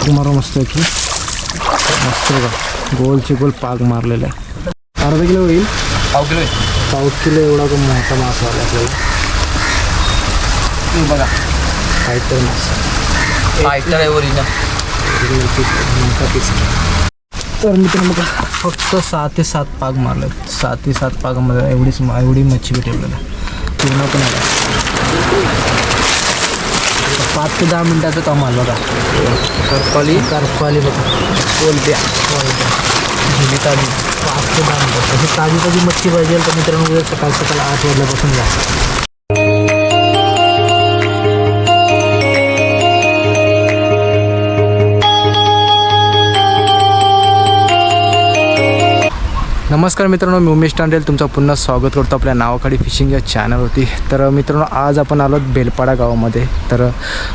पाग मारा मस्त की. मस्त बघा. गोलचे गोल पाग मारलेला आहे. अर्धा किलो होईल. पाव किलो पाव किलो एवढा तो मोठा मासा आला आपल्याला. बघा. फायटर मासा फायटर आहे. ओरिजिनल मोठा पीस तर मित्रांनो बघा फक्त सहा ते सात पाग मारले सहा ते सात पागामध्ये एवढीच एवढी मच्छी भेटेल आपल्याला पूर्ण पण आला पाच ते दहा मिनिटाचं कमाल बघा. करपाली? करपाली बघा. कोलब्या कोलब्या ताजी. पाच ते दहा मिनिटं. तशी ताजी ताजी मच्छी पाहिजे तर मित्रांनो उद्या सकाळ सकाळ आठ वाजल्यापासून जा. नमस्कार मित्रांनो मी उमेश टांडेल. तुमचं पुन्हा स्वागत करतो आपल्या नावाखाडी फिशिंग या चॅनलवरती तर मित्रांनो आज आपण आलोत बेलपाडा गावामध्ये. तर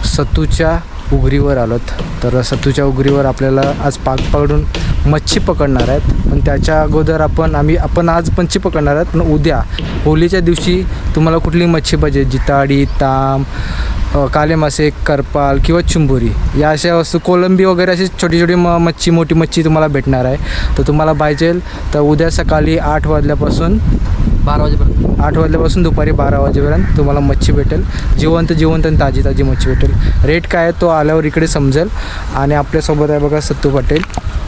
सत्तूच्या उगरीवर आलोत. तर सत्तूच्या उगरीवर आपल्याला आज पाक पकडून मच्छी पकडणार आहेत. पण त्याच्या अगोदर आपण आम्ही आपण आज मच्छी पकडणार आहेत पण उद्या होलीच्या दिवशी तुम्हाला कुठली मच्छी पाहिजे? जिताडी ताम काले मासे करपाल किंवा चिंबोरी. या अशा वस्तू कोलंबी वगैरे अशी छोटी छोटी म मच्छी मोठी मच्छी तुम्हाला भेटणार आहे. तर तुम्हाला पाहिजे तर उद्या सकाळी आठ वाजल्यापासून बारा वाजेपर्यंत. आठ वाजल्यापासून दुपारी बारा वाजेपर्यंत तुम्हाला मच्छी भेटेल. जिवंत जिवंत आणि ताजी ताजी मच्छी भेटेल. रेट काय आहे तो आल्यावर इकडे समजेल. आणि आपल्यासोबत आहे बघा सत्तू पटेल.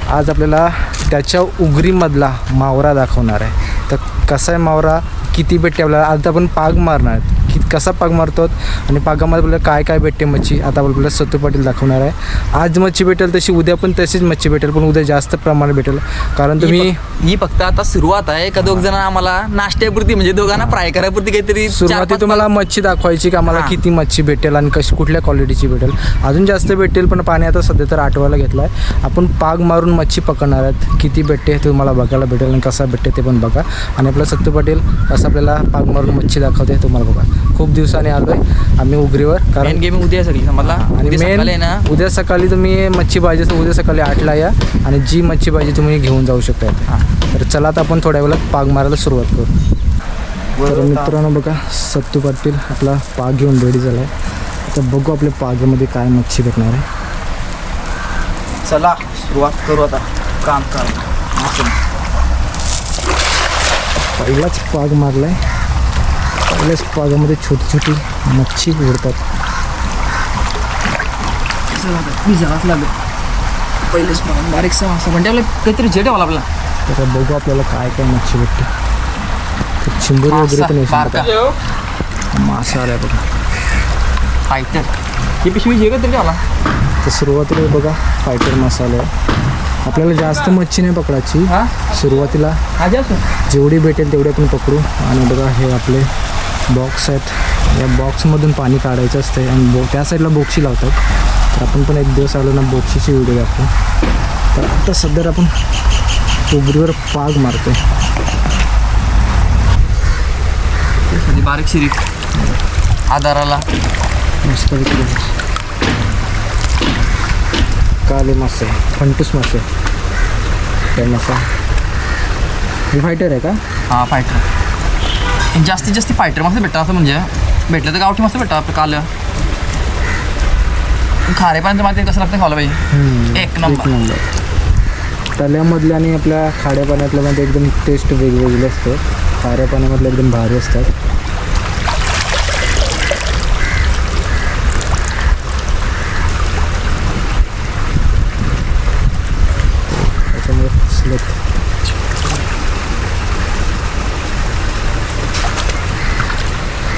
आज आपल्याला त्याच्या उगरीमधला मावरा दाखवणार आहे. तर कसा आहे मावरा? किती भेटते आपल्याला? आज आपण पाग मारणार आहेत. की कसा पाग मारतो आणि पागामध्ये आपल्याला काय काय भेटते मच्छी आता आपल्याला सत्तू पाटील दाखवणार आहे. आज मच्छी भेटेल तशी उद्या पण तशीच मच्छी भेटेल पण उद्या जास्त प्रमाणात भेटेल. कारण तुम्ही ही फक्त- आता सुरुवात आहे. का दोघ जण आम्हाला नाश्त्यापुरती म्हणजे दोघांना फ्राय करायपुरती काहीतरी सुरुवाती तुम्हाला मच्छी दाखवायची की आम्हाला. किती मच्छी भेटेल आणि कशी कुठल्या क्वालिटीची भेटेल? अजून जास्त भेटेल पण पाणी आता सध्या तर आठवायला घेतलं आहे आपण पाग मारून मच्छी पकडणार आहेत. किती भेटते हे तुम्हाला बघायला भेटेल आणि कसा भेटते ते पण बघा. आणि आपलं सत्तू पाटील कसं आपल्याला पाग मारून मच्छी दाखवते तुम्हाला बघा. खूप दिवसाने आलो आहे आम्ही उगरीवर कारण गेम उद्या सगळी. समजला आणि उद्या सकाळी आहे मेन ना? उद्या सकाळी तुम्ही मच्छी पाहिजे तर उद्या सकाळी आठला या आणि जी मच्छी पाहिजे तुम्ही घेऊन जाऊ शकता. हां. तर चला आता आपण थोड्या वेळात पाग मारायला सुरुवात करू. तर मित्रांनो बघा सत्तू पाटील आपला पाग घेऊन रेडी झाला आहे तर बघू आपल्या पागामध्ये काय मच्छी भेटणार आहे. चला सुरुवात करू आता. काम काम. पहिलाच पाग मारला आहे पहिल्याच पागामध्ये छोटी छोटी मच्छी उडतात. भिजावाच लागत पहिलेच म्हणून बारीकसा मासा म्हणजे आपलं काहीतरी जेट मला आपला तर बघू आपल्याला काय काय मच्छी भेटते. तर चिंबोरी वगैरे पण येऊ. मासा आलाय बघा. फायटर ही पिशवी जे का तरी मला तर सुरुवातीला बघा फायटर मसाला आहे आपल्याला जास्त मच्छी नाही पकडायची. हा? सुरुवातीला जेवढी भेटेल तेवढी आपण पकडू. आणि बघा हे आपले बॉक्स आहेत या बॉक्समधून पाणी काढायचं असतं आणि बो त्या साईडला बोक्षी लावतात. तर आपण पण एक दिवस आलो ना बोक्षीची व्हिडिओ दाखवू. तर आता सध्या आपण उगरीवर पाग मारतोय. म्हणजे बारीक शिरीक. आधाराला. मस्त काले मासे फंटूस मासे. काय मासा. हे फायटर आहे का? हा फायटर जास्तीत जास्त फायटर मस्त भेटतात असं म्हणजे. भेटलं तर गावठी मस्त भेटतात आपलं काल. खारे पाण्याचं माहिती कसं लागतं खायला पाहिजे एक नंबर तल्यामधल्या आणि आपल्या खाड्या पाण्यातल्या मध्ये एकदम टेस्ट वेगवेगळी असते. खाऱ्या पाण्यामधल्या एकदम भारी असतात त्याच्यामुळे फुसलत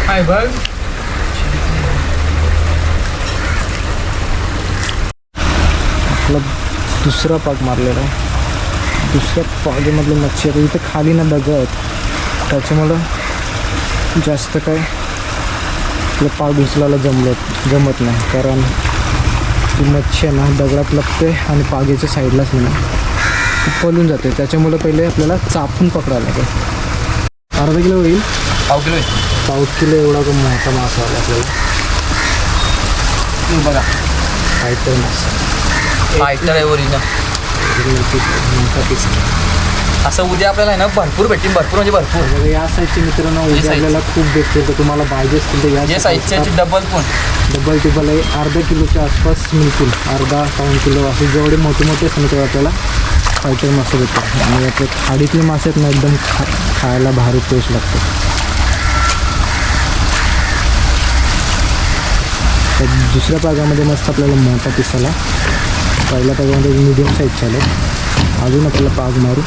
काय बघ आपला दुसरा पाक मारलेला आहे दुसऱ्या पागेमधली मच्छी आता इथं खाली ना दगड आहेत त्याच्यामुळं जास्त काय आपलं पाग उचलायला जमलं जमत नाही कारण ती मच्छी आहे ना दगडात लपते आणि पागेच्या साईडलाच नाही ती पळून जाते त्याच्यामुळं पहिले आपल्याला चापून पकडायला लागेल। अर्धा किलो होईल? पाव किलो पाव किलो एवढा तो मोठा मासा आला आपल्याला. बघा. फायटर मासा. फायटर आहे ओरिजिनल मोठा पीस असं उद्या आपल्याला आहे ना भरपूर भेटतील भरपूर म्हणजे भरपूर. या साईजचे मित्रांनो उद्या. आपल्याला खूप भेटतील तर तुम्हाला पाहिजे असतील तर या साईजचे आहेत ते डबल पण डबल टिबल आहे. अर्धा किलोच्या आसपास मिळतील. अर्धा पाऊन किलो असे जेवढे मोठे मोठे असतील तेव्हा आपल्याला फायटर मासे भेटतात आणि याचे खाडीतले मासे आहेत ना एकदम खा खायला भारी टेस्ट लागतो. तर दुसऱ्या पागामध्ये मस्त आपल्याला मोठा पिस आला. पहिल्या पागामध्ये मिडियम साईजचे आले. अजून आपल्याला पाग मारू.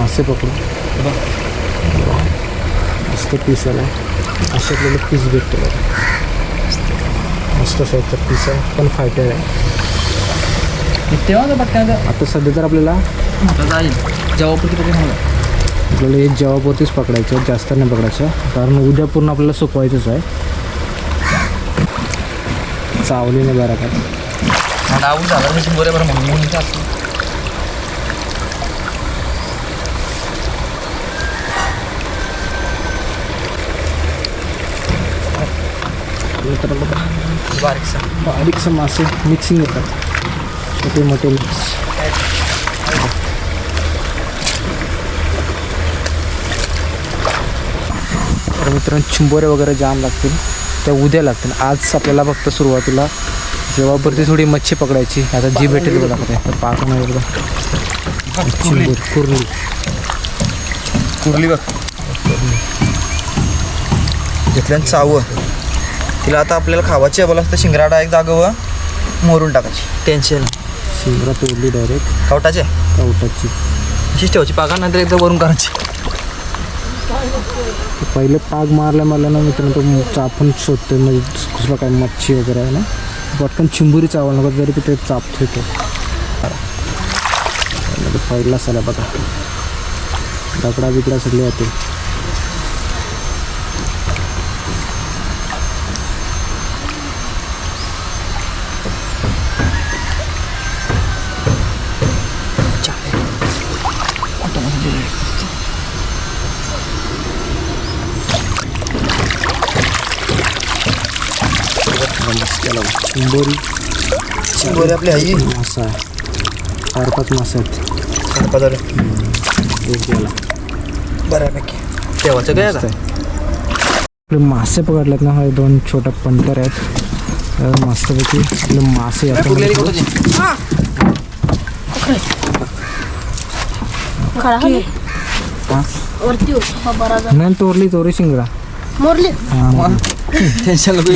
मासे पकडू. मस्त पीस आला. असे आपल्याला पीस भेटतो. मस्त साईजचा पीस आहे. पण फायटर आहे. तेव्हा आता सध्या तर आपल्याला आता जाईल. जेव्हा पुढे कधी मला आपल्याला हे जवाबवरतीच पकडायचं जास्त नाही पकडायचं. कारण उद्या पूर्ण आपल्याला सुकवायचंच आहे. चावलीने बरा का? आवड झाला मी बरं बरं म्हणून तर बघा बारीकसा बारीकसे मासे मिक्सिंग येतात छोटे मोठे मिक्स तर मित्रांनो चिंबोरे वगैरे जाम लागतील. त्या उद्या लागतील. आज आपल्याला फक्त सुरुवातीला जेव्हावरती थोडी मच्छी पकडायची आता जी भेटेल बघा तर पाक नाही बघा चिंबोरी कुर्ली. कुर्ली बघ. घेतल्यानं चावं. तिला आता आपल्याला खावाची आहे. बोला असतं शिंगराडा एक जागं मोरून टाकायची. टेन्शन शिंगरा तोडली डायरेक्ट कवटाचे कवटाची. अशीच ठेवायची. पाका नंतर एकदा वरून करायची. पहिले पाग मारल्या मला ना मित्रांनो तो चापून शोधतोय म्हणजे कसलं काय मच्छी वगैरे आहे ना. पटकन चिंबुरी चावायला नको जरी तिथे चापतोय तो. त्यामध्ये पहिला साला बघा. दगडा बिगडा सगळे होते. चिंबोरी चिंबोरी आपली आई. मासा. आहे चार पाच मासे आहेत. झालं. एक याला बऱ्यापैकी काय आता. आपले मासे पकडलेत ना हे दोन छोटा पंटर आहेत. तर मस्तपैकी आपले मासे फुगलेली. खडा हा. हा. वरती हो. हा बरा जा नाही तोरली तोरी शिंगडा. मोरली. हा, टेन्शन नको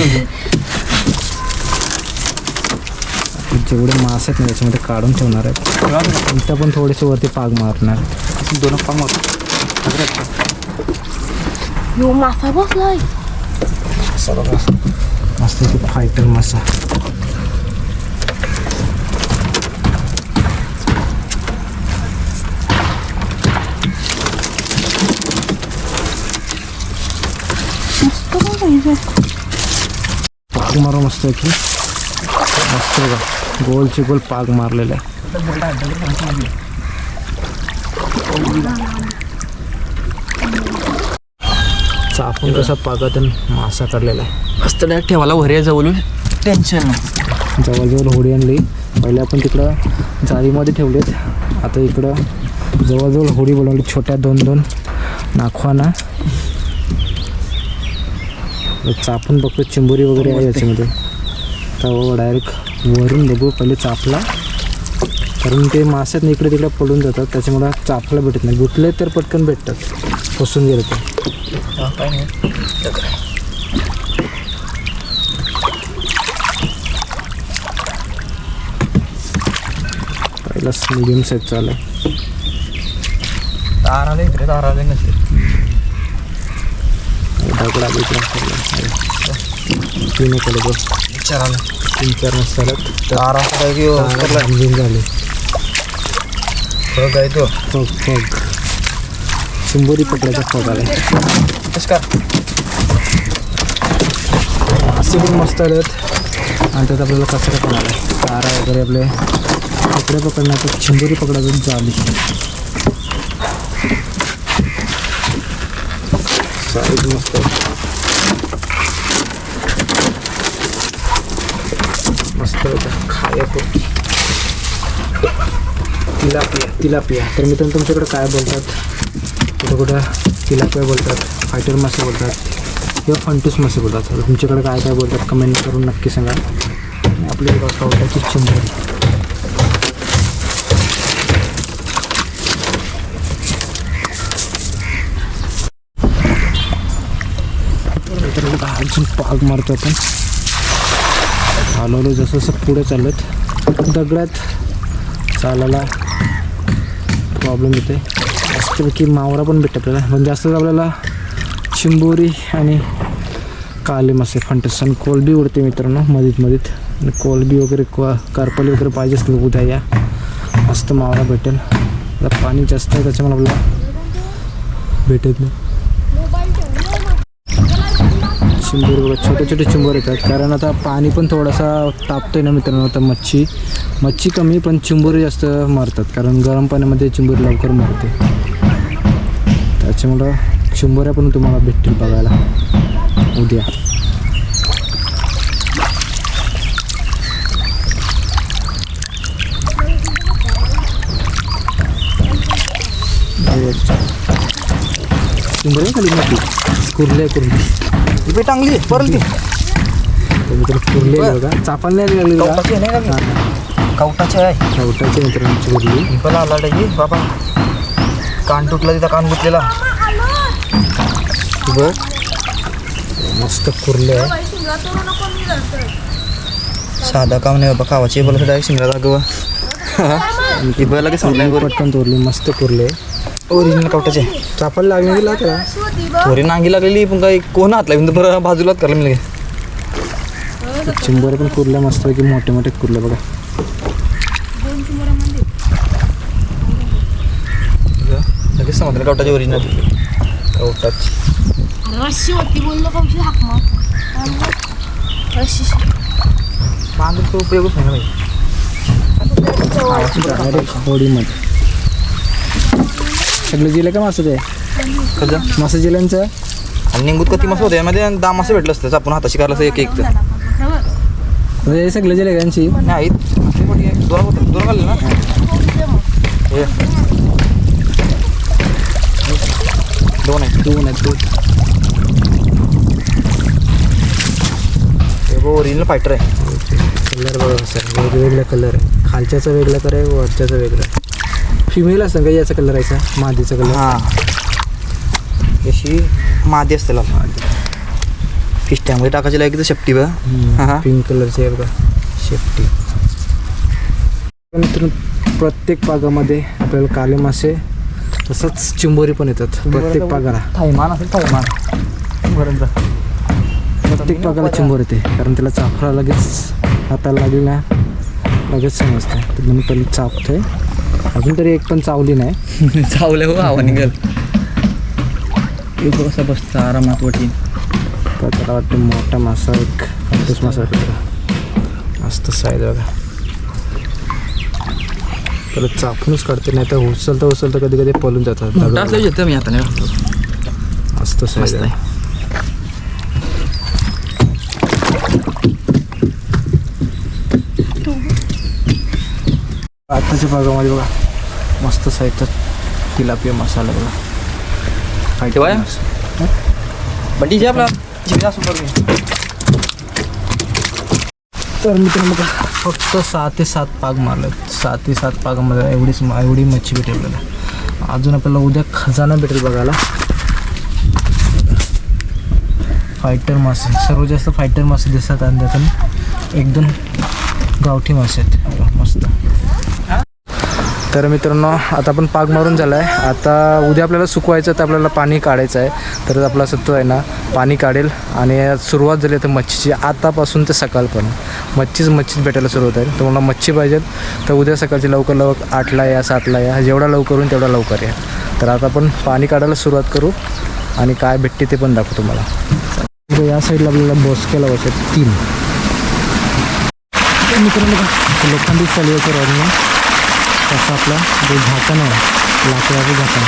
जेवढे मासे आहेत ना त्याच्यामध्ये काढून ठेवणार आहेत. इथं पण थोडेसे वरती पाग मारणार. दोन पांग मारतो यो मासा बसलाय. मस्त फायटर मासा. पाग मारू मस्त आहे की. मस्त बघा. गोलचे गोल पाग मारलेला आहे चापून कसा पागातून मासा काढलेला आहे. मस्त डायरेक्ट ठेवायला वरे जवळून. टेन्शन नाही. जवळजवळ होडी आणली. पहिले आपण तिकडं जाळीमध्ये ठेवलेत. आता इकडं जवळजवळ होडी बनवली छोट्या दोन दोन नाखवाना. चापून बघतो चिंबोरी वगैरे आहे. याच्यामध्ये. तर डायरेक्ट वरून बघू पहिले चापला कारण ते मासे ना इकडे तिकडे पडून जातात. त्याच्यामुळं चापला भेटत नाही. गुतले तर पटकन भेटतात. फसून गेले तर. काय नाही. पहिला मिडियम साईज चालू आहे. तार आले इकडे तार आले नसते दगडा तीन केलं बघ विचार आलं तीन चार मस्त आल्यात तार तारा समजून झाले. बघ काय तो. फग फग चिंबोरी पकडायचा फग आलाय. कसं काय असे पण मस्त आलेत. आणि त्यात आपल्याला कचरा पण आला तारा वगैरे आपले कपडे पकडण्याचं चिंबोरी पकडायचं झाली. साईज मस्त आहे मस्त होतं तिलापिया तिलापिया. तर मित्रांनो तुमच्याकडे काय बोलतात? कुठं कुठं तिलापिया बोलतात फायटर मासे बोलतात किंवा फंटूस मासे बोलतात. तुमच्याकडे काय काय बोलतात कमेंट करून नक्की सांगा. आपली आवडायची कवटाची अजून पाग मारतो आपण. हलवलं जसं जसं पुढे चालत दगडात चालायला प्रॉब्लेम येते जास्तपैकी मावरा पण भेटते आपल्याला पण जास्त आपल्याला चिंबोरी आणि काले मासे फंटस आणि कोलबी उडते मित्रांनो मधीत मधीत. आणि कोलबी वगैरे को करपली वगैरे पाहिजे असतील उद्या या. मस्त मावरा भेटेल. पाणी जास्त आहे त्याच्यामुळे आपल्याला भेटत नाही. चिंबोर बघा छोटे छोटे चिंबोर येतात. कारण आता पाणी पण थोडासा तापतोय ना मित्रांनो आता मच्छी मच्छी कमी पण चिंबोरी जास्त मारतात. कारण गरम पाण्यामध्ये चिंबोरी लवकर मारते. त्याच्यामुळं चिंबोऱ्या पण तुम्हाला भेटतील बघायला. उद्या. चिंबोरी खाली मोठी कुर्ले कुर्ली बाई टांगली परल ती. बघा. चापाल नाही लागली बघा कवटाची आहे नाही लागली कवटाची आहे. कवटाची ही पण आला ही बाबा. कान तुटला तिथं कान गुतलेला. बघ. मस्त कुर्ले साधा काम नाही बाबा खावाची बोलत डायरेक्ट शिंगरा जागवा ही बघ लगेच पटकन तोरली मस्त कुर्ले. ओरिजिनल कवटाचे. चापाल लागली गेला त्याला थोडी नांगी लागलेली पण काही कोण हात लागली बरं बाजूलाच करला मी लगे चिंबोरे पण कुर्ल्या मस्त की मोठे मोठे कुर्ले बघा. लगेच समजलं कवटाची ओरिजिनल कवटाची. बांधून तो उपयोगच नाही ना भाई डायरेक्ट होडीमध्ये सगळे जिले का मासं ते? कसं? मासं जिल्ह्यांचं? आणि निंगूत कधी मस्त होते? यामध्ये दाम असं भेटलं असतं आपण हाताशी करायला एक एक तर. म्हणजे सगळे जिले यांची? नाही दोन होतं दोन ना? हे. दोन आहे दोन आहेत दोन. हे ओरिजिनल फायटर आहे. कलर बघा सर वेगवेगळे कलर आहे. खालच्याचा वेगळा कलर आहे वरच्याचा वेगळा फिमेल असतं का याचा कलर यायचा मादीचा कलर हां. अशी मादी असते लाल. फिश टँकमध्ये टाकायची लागेल शेपटी बा हां. पिंक कलरचे आहे बघा. शेपटी. मित्रांनो प्रत्येक पागामध्ये आपल्याला काले मासे तसंच चिंबोरी पण येतात. प्रत्येक पागाला थायमान असेल थायमान बरं प्रत्येक पागाला चिंबोर येते कारण त्याला चाफरा लगेच हाताला लागली ना लगेच समजते तर म्हणून पहिले चापतोय अजून तरी एक पण चावली नाही. चावले हो हवा निघल एक कसा बसता आरामात वटी तर त्याला वाटतं मोठा मासा एक हत्तीस मासा मस्त साईज बघा. त्याला चापूनच काढते नाही तर उचलता उचलता कधी कधी पळून जातात. येतं मी आता मस्त साईज आहे. आताच्या भागामध्ये बघा. मस्त साईजचा तिलापिया मसाला बघा. Fighting ठेवाया? जे आपला. जिल्हा सुपर तर मित्रांनो बघा फक्त सहा ते सात पाग मारले सहा ते सात पागामध्ये एवढीच एवढी मच्छी भेटेल आपल्याला अजून आपल्याला उद्या खजाना भेटेल बघायला. फायटर मासे. सर्वात जास्त फायटर मासे दिसतात आणि त्यातून एक दोन गावठी मासे आहेत. मस्त. तर मित्रांनो आता आपण पाग मारून झाला आहे आता उद्या आपल्याला सुकवायचं तर आपल्याला पाणी काढायचं आहे. तर आपला सत्व आहे ना पाणी काढेल. आणि सुरुवात झाली तर मच्छीची. आतापासून ते सकाळपर्यंत मच्छीच मच्छीच भेटायला सुरुवात आहे. तुम्हाला मच्छी पाहिजेत. तर उद्या सकाळची लवकर लवकर आठला या सातला या. जेवढा लवकर होईल तेवढा लवकर या. तर आता आपण पाणी काढायला सुरुवात करू. आणि काय भेटते ते पण दाखवू तुम्हाला. या साईडला आपल्याला बोसक्याला बसत तीन. मित्रांनो बघा, लोखंडी चालवायचं रॉडनं तसं आपलं जे झाकण आहे लाकडाचं झाकण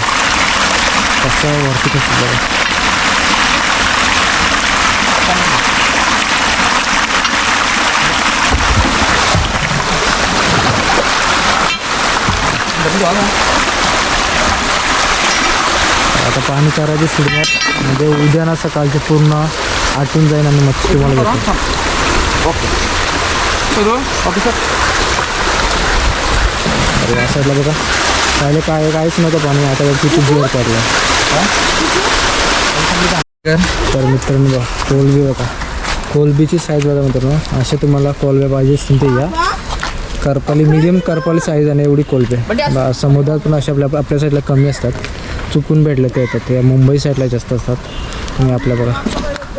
तसं वरती कसं बरं आता पाणी करायची सुरुवात म्हणजे उद्या ना सकाळचे पूर्ण आटून जाईन आणि मच्छी तुम्हाला ओके. Okay sir. अरे या साईडला बघा. पहिले काय काहीच नव्हतं पाणी आता किती जोर पडलं. तर मित्रांनो बघा कोलबी बघा. कोलबीची साईज बघा मित्रांनो. असे तुम्हाला कोलब्या पाहिजे असतील ते या करपाली मिडियम करपाली साईज आणि एवढी कोलबे. बा- समुद्रात पण असे आपल्या आपल्या साईडला कमी असतात. चुकून भेटले ते येतात. ते मुंबई साईडला जास्त असतात. आणि आपल्या बघा.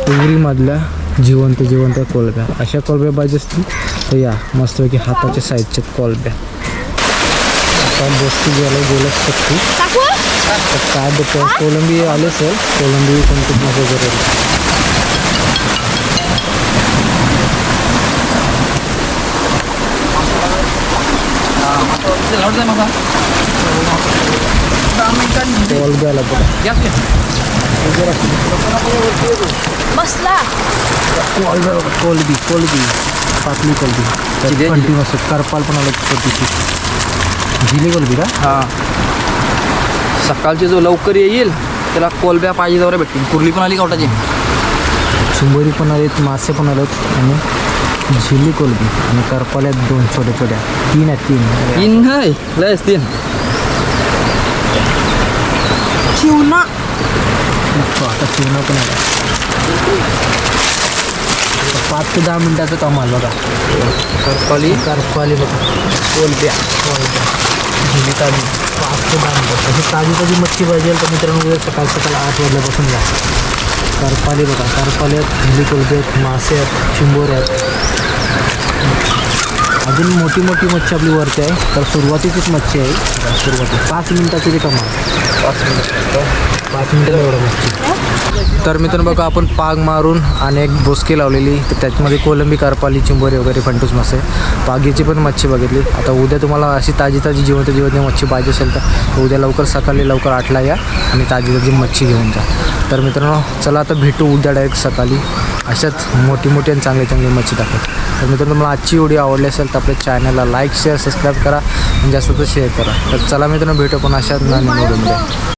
उगरीमधल्या जिवंत जिवंत कोलब्या. अशा कोलब्या पाहिजे असतील तर या. मस्तपैकी हाताच्या साईजच्या कोलब्या. आता गोष्टी गेल्या गेल्याच शकते टाकू तर काय बघतो कोलंबी आले सर कोलंबी कोलबी आला बघा बसला कोलबी बघा कोलबी कोलबी पातली कोलबी जिले- कंटिन्युअस करपाल पण आलं छोटीशी झिली कोलबी का हा. सकाळची जो लवकर येईल त्याला कोलब्या पाहिजे जवळ भेटतील. कुर्ली पण आली कवटाची चिंबोरी पण आलेत मासे पण आलेत आणि झिली कोलबी आणि करपाल आहेत दोन छोट्या छोट्या. तीन आहेत तीन. तीन नाही लयच तीन. शिवना हो, आता चिवणं पण आलं पाच ते दहा मिनिटाचं कमाल बघा. करपाली. करपाली बघा. कोलब्या कोलब्या झिली ताजी पाच ते दहा मिनिटात तशी ताजी ताजी मच्छी पाहिजे तर मित्रांनो उद्या सकाळ सकाळ आठ वाजल्यापासून जा करपाली बघा. करपाली आहेत झिली कोलबी आहेत मासे आहेत चिंबोरे आहेत. अजून मोठी मोठी मच्छी आपली वरती आहे. तर सुरुवातीचीच मच्छी आहे. सुरुवाती पाच मिनिटाची ती कमाल. पाच मिनिट. पाच मिनिटं एवढं मच्छी. तर मित्रांनो बघा आपण पाग मारून आणि एक बोसकी लावलेली. तर त्याच्यामध्ये कोलंबी करपाली चिंबोरी वगैरे फंटूस मासे पागीची पण मच्छी बघितली. आता उद्या तुम्हाला अशी ताजी ताजी जिवंत जिवंत मच्छी पाहिजे असेल तर उद्या लवकर सकाळी लवकर आठला या आणि ताजी ताजी मच्छी घेऊन जा. तर मित्रांनो चला आता भेटू उद्या डायरेक्ट सकाळी. अशाच मोठी मोठी आणि चांगली चांगली मच्छी दाखवत. तर मित्रांनो मला आजची व्हिडिओ आवडली असेल म्हणजे तर आपल्या चॅनलला लाईक शेअर सबस्क्राईब करा. आणि जास्त तर शेअर करा. तर चला मित्रांनो भेटू पण अशाच नवीन व्हिडिओमध्ये